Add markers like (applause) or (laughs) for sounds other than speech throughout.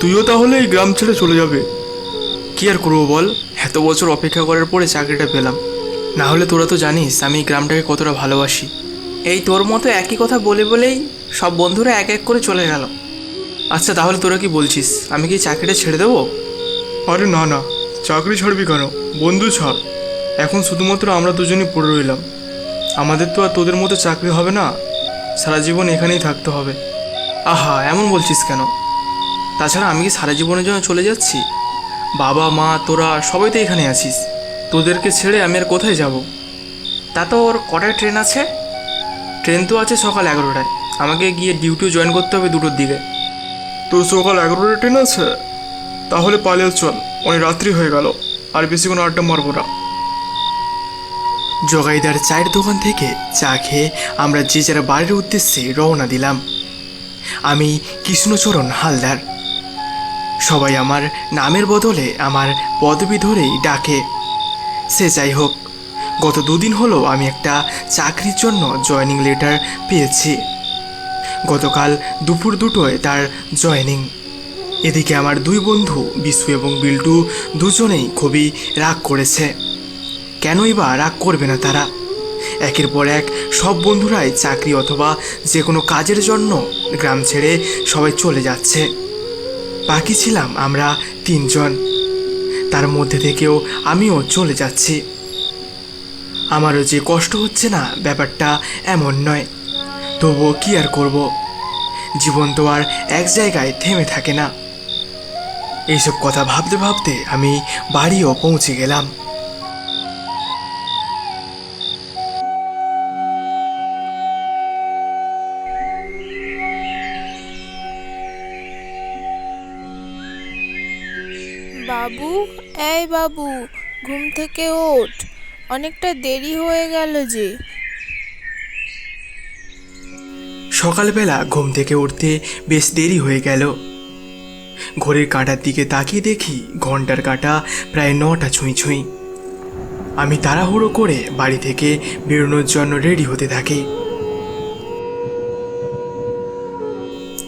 তুইও তাহলে এই গ্রাম ছেড়ে চলে যাবে। কি আর করব বল? এত বছর অপেক্ষা করার পরে চাকরিটা পেলাম। না হলে তোরা তো জানিস, আমি এই গ্রামটাকে কতটা ভালোবাসি। এই তোর মতো একই কথা বলে বলেই সব বন্ধুরা এক এক করে চলে গেল। আচ্ছা তাহলে তোরা কি বলছিস? আমি কি চাকরিটা ছেড়ে দেবো? আরে না না। চাকরি ছাড়বি কেন? বন্ধু ছাড়। এখন শুধুমাত্র আমরা দুজনই পড়ে রইলাম। আমাদের তো আর তোদের মতো চাকরি হবে না। সারা জীবন এখানেই থাকতে হবে। আহা, এমন বলছিস কেন? তাছাড়া আমি কি সারা জীবনের জন্য চলে যাচ্ছি? বাবা, মা, তোরা সবাই তো এখানে আছিস। তোদেরকে ছেড়ে আমি আর কোথায় যাব? তা তো ওর কটায় ট্রেন আছে? ট্রেন তো আছে সকাল এগারোটায়। আমাকে গিয়ে ডিউটিও জয়েন করতে হবে দুটোর দিকে। তোর সকাল এগারোটায় ট্রেন আছে? তাহলে পালিয়ে চল, অনেক রাত্রি হয়ে গেল। আর বেশিক্ষণ আড্ডা মারবো না। জগাইদার চায়ের দোকান থেকে চা খেয়ে আমরা যে যারা বাড়ির উদ্দেশ্যে রওনা দিলাম। আমি কৃষ্ণচরণ হালদার। সবাই আমার নামের বদলে আমার পদবি ধরেই ডাকে। সে যাই হোক, গত দুদিন হলো আমি একটা চাকরির জন্য জয়েনিং লেটার পেয়েছি। গতকাল দুপুর দুটোয় তার জয়েনিং। এদিকে আমার দুই বন্ধু, বিশু এবং বিল্টু, দুজনেই খুবই রাগ করেছে। কেনই বা রাগ করবে না তারা? একের পর এক সব বন্ধুরাই চাকরি অথবা যে কোনো কাজের জন্য গ্রাম ছেড়ে সবাই চলে যাচ্ছে। বাকি ছিলাম আমরা তিনজন। তার মধ্যে থেকেও আমিও চলে যাচ্ছি। আমারও যে কষ্ট হচ্ছে না ব্যাপারটা এমন নয়। তবুও কি আর করব? জীবন তো আর এক জায়গায় থেমে থাকে না। এইসব কথা ভাবতে ভাবতে আমি বাড়িও পৌঁছে গেলাম। বাবু এই বাবু ঘুম থেকে ওঠ। অনেকটা দেরি হয়ে গেল যে। সকালবেলা ঘুম থেকে উঠতে বেশ দেরি হয়ে গেল। ঘড়ির কাঁটার দিকে তাকিয়ে দেখি ঘণ্টার কাঁটা প্রায় নটা ছুঁই ছুঁই। আমি তাড়াহুড়ো করে বাড়ি থেকে বেরোনোর জন্য রেডি হতে থাকি।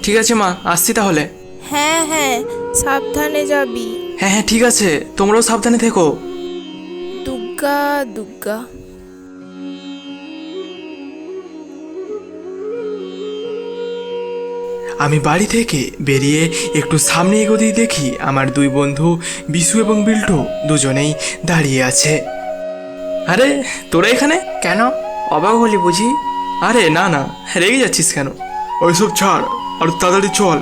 ঠিক আছে মা আসছি তাহলে। হ্যাঁ হ্যাঁ সাবধানে যাবি। হ্যাঁ হ্যাঁ ঠিক আছে। তোমরাও সাবধানে থেকো। দুগ্গা দুগ্গা। আমি বাড়ি থেকে বেরিয়ে একটু সামনে এগোতেই দেখি আমার দুই বন্ধু বিশু এবং বিল্টু দুজনেই দাঁড়িয়ে আছে। আরে তোরা এখানে? কেন? অবাক হলি বুঝি? আরে না না রেগে যাচ্ছিস কেন? ওইসব ছাড় আর তাড়াতাড়ি চল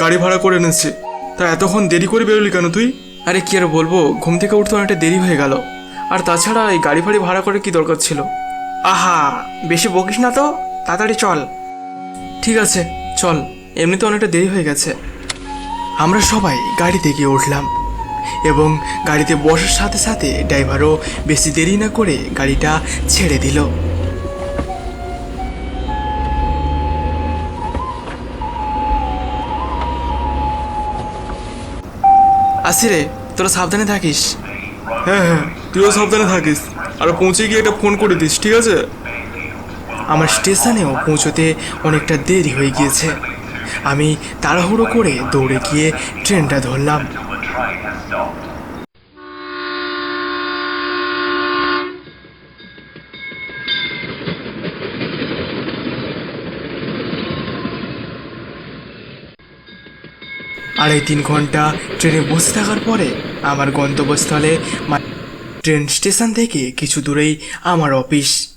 গাড়ি ভাড়া করে এনেছি। তা এতক্ষণ দেরি করে বেরোলি কেন তুই? আরে কি আর বলব ঘুম থেকে উঠতে অনেকটা দেরি হয়ে গেল। আর তাছাড়া এই গাড়ি ফাড়ি ভাড়া করে কি দরকার ছিল? আহা বেশি বকিস না তো তাড়াতাড়ি চল। ঠিক আছে চল। এমনিতে অনেকটা দেরি হয়ে গেছে। আমরা সবাই গাড়িতে গিয়ে উঠলাম এবং গাড়িতে বসার সাথে সাথে ড্রাইভারও বেশি দেরি না করে গাড়িটা ছেড়ে দিল। আসি রে তোরা সাবধানে থাকিস। হ্যাঁ হ্যাঁ তুইও সাবধানে থাকিস। আর পৌঁছে গিয়ে একটা ফোন করে দিস ঠিক আছে? আমার স্টেশনেও পৌঁছতে অনেকটা দেরি হয়ে গিয়েছে। আমি তাড়াহুড়ো করে দৌড়ে গিয়ে ট্রেনটা ধরলাম। আড়াই তিন ঘণ্টা ট্রেনে বসে থাকার পরে আমার গন্তব্যস্থলে ট্রেন স্টেশন থেকে কিছু দূরেই আমার অফিস।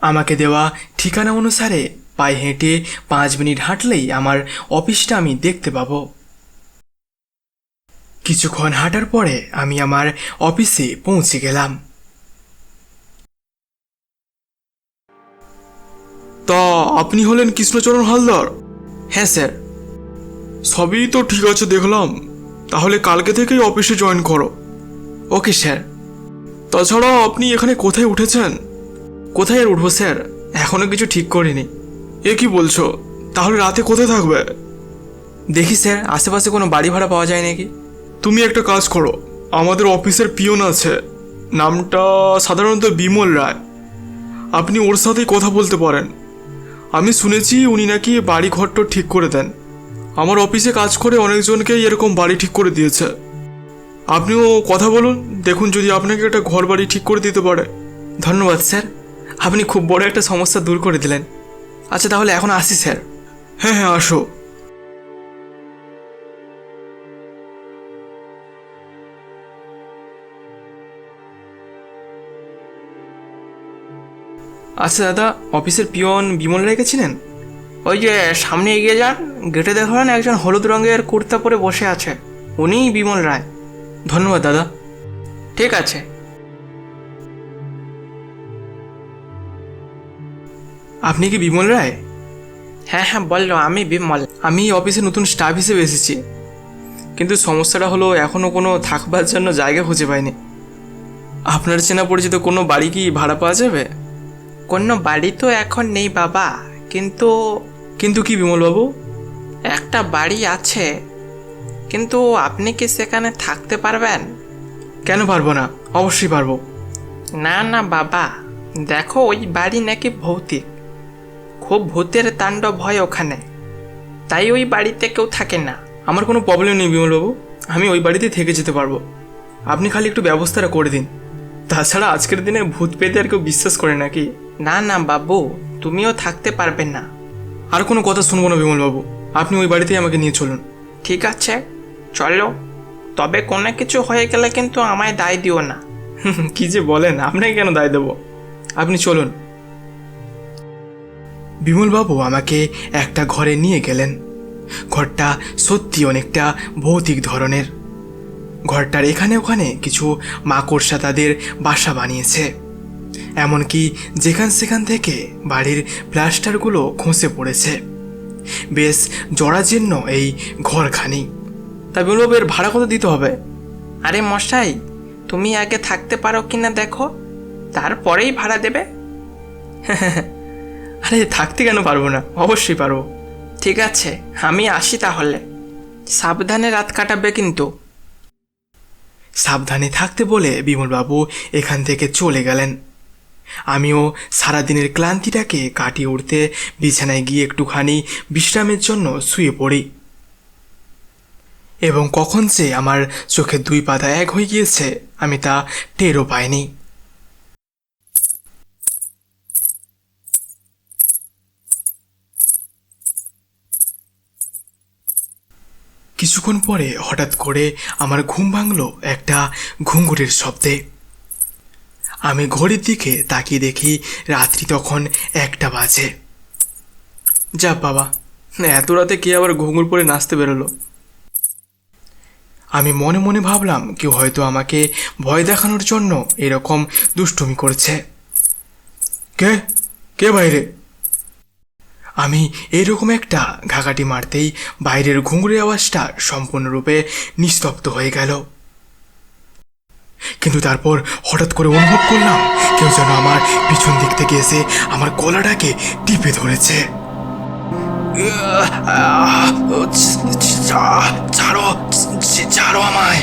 আমাকে দেওয়া ঠিকানা অনুসারে পায়ে হেঁটে পাঁচ মিনিট হাঁটলেই আমার অফিসটা আমি দেখতে পাবো। কিছুক্ষণ হাঁটার পরে আমি আমার অফিসে পৌঁছে গেলাম। তা আপনি হলেন কৃষ্ণচরণ হালদার? হ্যাঁ স্যার। সবই তো ঠিক আছে দেখলাম। তাহলে কালকে থেকেই অফিসে জয়েন করো। Okay, sir. তাছাড়া আপনি এখানে কোথায় উঠেছেন? কোথায় আর উঠবো, স্যার? এখনও কিছু ঠিক করিনি। এ কি বলছো? তাহলে রাতে কোথায় থাকবে? দেখি, স্যার, আশেপাশে কোনো বাড়ি ভাড়া পাওয়া যায় নাকি? তুমি একটা কাজ করো। আমাদের অফিসের পিয়ন আছে। নামটা সাধারণত বিমল রায়। আপনি ওর সাথেই কথা বলতে পারেন। আমি শুনেছি উনি নাকি বাড়ি ঘরটা ঠিক করে দেন। আমার অফিসে কাজ করে অনেকজনকেই এরকম বাড়ি ঠিক করে দিয়েছে। আপনিও কথা বলুন দেখুন যদি আপনাকে একটা ঘর বাড়ি ঠিক করে দিতে পারে। ধন্যবাদ স্যার। আপনি খুব বড় একটা সমস্যা দূর করে দিলেন। আচ্ছা তাহলে এখন আসি স্যার। হ্যাঁ হ্যাঁ আসো। আচ্ছা দাদা অফিসের পিয়ন বিমল রায় ছিলেন ওই যে সামনে এগিয়ে যান গেটে দেখবেন একজন হলুদ রঙের কুর্তা পরে বসে আছে। উনিই বিমল রায়। ধন্যবাদ দাদা। ঠিক আছে। আপনি কি বিমল রায়? হ্যাঁ হ্যাঁ বলল আমি বিমল। আমি অফিসে নতুন স্টাফ হিসেবে এসেছি। কিন্তু সমস্যাটা হলো এখনও কোনো থাকবার জন্য জায়গা খুঁজে পাইনি। আপনার চেনা পরিচিত কোনো বাড়ি কি ভাড়া পাওয়া যাবে? কোনো বাড়ি তো এখন নেই বাবা। কিন্তু কিন্তু কি বিমলবাবু? একটা বাড়ি আছে কিন্তু আপনি কি সেখানে থাকতে পারবেন? কেন পারব না? অবশ্যই পারব। না না বাবা। দেখো ওই বাড়ি নাকি ভৌতিক। খুব ভূতের তাণ্ডব হয় ওখানে। তাই ওই বাড়িতে কেউ থাকে না। আমার কোনো প্রবলেম নেই বিমলবাবু। আমি ওই বাড়িতে থেকে যেতে পারব। আপনি খালি একটু ব্যবস্থাটা করে দিন। তাছাড়া আজকের দিনে ভূত পেতে আর কেউ বিশ্বাস করে নাকি? না না বাবু। তুমিও থাকতে পারবে না। আর কোনো কথা শুনব না বিমলবাবু। আপনি ওই বাড়িতেই আমাকে নিয়ে চলুন। ঠিক আছে চলো। তবে কোনো কিছু হয়ে গেলে কিন্তু আমায় দায় দিও না। কি যে বলেন আপনাকে কেন দায় দেবো? আপনি চলুন। বিমলবাবু আমাকে একটা ঘরে নিয়ে গেলেন। ঘরটা সত্যি অনেকটা ভৌতিক ধরনের। ঘরটার এখানে ওখানে কিছু মাকড়সা তাদের বাসা বানিয়েছে। এমনকি যেখান সেখান থেকে বাড়ির প্লাস্টারগুলো খসে পড়েছে। বেশ জরাজীর্ণ এই ঘরখানি। তা বিমলবাবু এর ভাড়া কত দিতে হবে? আরে মশাই, তুমি আগে থাকতে পারো কিনা দেখো, তারপরেই ভাড়া দেবে। (laughs) আরে থাকতে কেন পারব না? অবশ্যই পারব। ঠিক আছে, আমি আসি তাহলে। সাবধানে রাত কাটাবে কিন্তু। সাবধানে থাকতে বলে বিমলবাবু এখান থেকে চলে গেলেন। আমিও সারাদিনের ক্লান্তিটাকে কাটিয়ে উঠতে বিছানায় গিয়ে একটুখানি বিশ্রামের জন্য শুয়ে পড়ি। এবং কখন সে আমার চোখের দুই পাতা এক হয়ে গিয়েছে, আমি তা টেরও পাইনি। কিছুক্ষণ পরে হঠাৎ করে আমার ঘুম ভাঙলো একটা ঘুঙ্গুরের শব্দে। আমি ঘড়ির দিকে তাকিয়ে দেখি রাত্রি তখন একটা বাজে। যা বাবা, এত রাতে কে আবার ঘুঙুর পরে নাচতে বেরোলো? আমি মনে মনে ভাবলাম, কেউ হয়তো আমাকে ভয় দেখানোর জন্য এরকম দুষ্টুমি করছে। কে? কে বাইরে? আমি এরকম একটা ঘাঘাটি মারতেই বাইরের ঘুঙুরের আওয়াজটা সম্পূর্ণরূপে নিস্তব্ধ হয়ে গেল। কিন্তু তারপর হঠাৎ করে অনুভব করলাম কেউ যেন আমার পিছন দিক থেকে এসে আমার গলাটাকে টিপে ধরেছে। ছাড়ো ছাড়ো আমায়।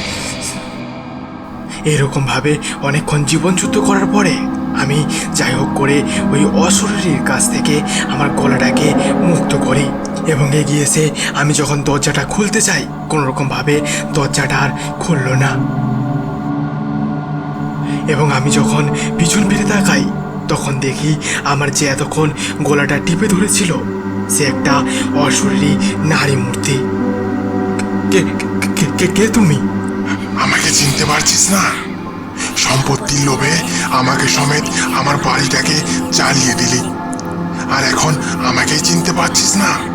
এরকম ভাবে অনেকক্ষণ জীবনযুদ্ধ করার পরে আমি যাই হোক করে ওই অশরীরের কাছ থেকে আমার গলাটাকে মুক্ত করি এবং এগিয়ে এসে আমি যখন দরজাটা খুলতে চাই কোনো রকমভাবে দরজাটা আর খুললো না। এবং আমি যখন পিছন ফিরে তাকাই তখন দেখি আমার যে এতক্ষণ গলাটা টিপে ধরেছিল সে একটা অশরীরী নারী মূর্তি। কে কে- কে কে তুমি? আমাকে চিনতে পারছিস না? সম্পত্তির লোভে আমাকে সমেত আমার বাড়িটাকে চালিয়ে দিলি। আর এখন আমাকেই চিনতে পারছিস না?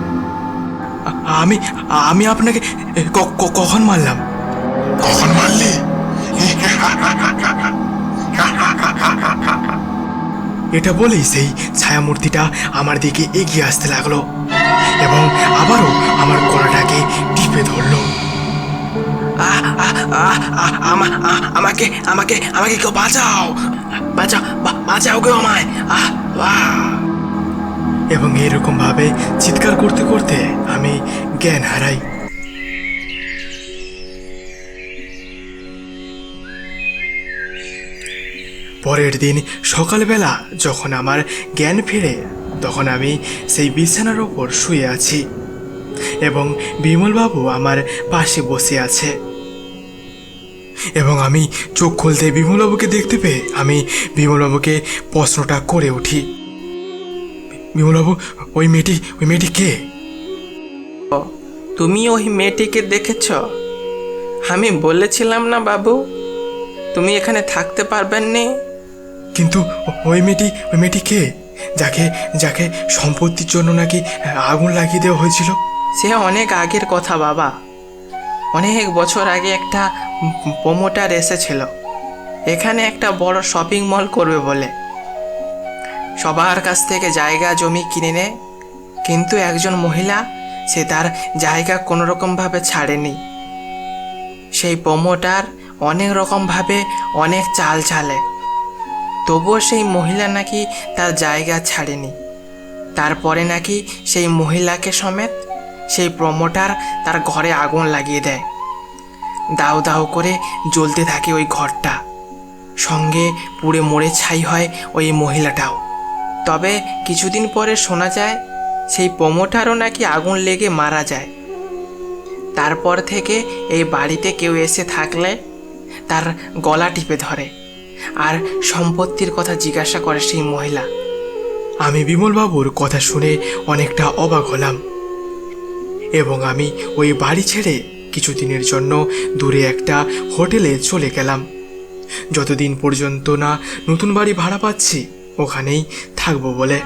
আমি আমি আপনাকে কখন মারলাম? কখন মারলি? এটা বলেই সেই ছায়ামূর্তিটা আমার দিকে এগিয়ে আসতে লাগল এবং আবারও আমার গলাটাকে টিপে ধরলো। আমাকে আমাকে আমাকে কেউ বাঁচাও। বাঁচাও বাঁচাও কেউ আমায়। এবং এরকম ভাবে চিৎকার করতে করতে আমি জ্ঞান হারাই। পরের দিন সকালবেলা যখন আমার জ্ঞান ফিরে, তখন আমি সেই বিছানার ওপর শুয়ে আছি এবং বিমলবাবু আমার পাশে বসে আছে। এবং আমি চোখ খুলতে বিমলবাবুকে দেখতে পেয়ে আমি বিমলবাবুকে প্রশ্নটা করে উঠি। বিমলবাবু, ওই মেয়েটি ওই মেয়েটি কে? তুমি ওই মেয়েটিকে দেখেছ? আমি বলেছিলাম না বাবু। তুমি এখানে থাকতে পারবেন নি কিন্তু ওই মেয়েটি ওই মেয়েটি কে? যাকে যাকে সম্পত্তির জন্য নাকি আগুন লাগিয়ে দেওয়া হয়েছিল? সে অনেক আগের কথা, বাবা। অনেক বছর আগে একটা প্রমোটার এসেছিল। এখানে একটা বড় শপিং মল করবে বলে। সবার কাছ থেকে জায়গা, জমি কিনে নেয় কিন্তু একজন মহিলা, সে তার জায়গা কোনো রকমভাবে ছাড়েনি। সেই প্রমোটার অনেক রকমভাবে অনেক চাল চালে। তবুও সেই মহিলা নাকি তার জায়গা ছাড়েনি। তারপরে নাকি সেই মহিলাকে সমেত সেই প্রমোটার তার ঘরে আগুন লাগিয়ে দেয়। দাউ দাউ করে জ্বলতে থাকে ওই ঘরটা। সঙ্গে পুড়ে মরে ছাই হয় ওই মহিলাটাও। তবে কিছুদিন পরে শোনা যায়, সেই প্রমোটারও নাকি আগুন লেগে মারা যায়। তারপর থেকে এই বাড়িতে কেউ এসে থাকলে তার গলা টিপে ধরে। আর সম্পত্তির কথা জিজ্ঞাসা করে সেই মহিলা। আমি বিমলবাবুর কথা শুনে অনেকটা অবাক হলাম। এবং আমি ওই বাড়ি ছেড়ে কিছুদিনের জন্য দূরে একটা হোটেলে চলে গেলাম। যতদিন পর্যন্ত না নতুন বাড়ি ভাড়া পাচ্ছি, ওখানেই থাকব বলে।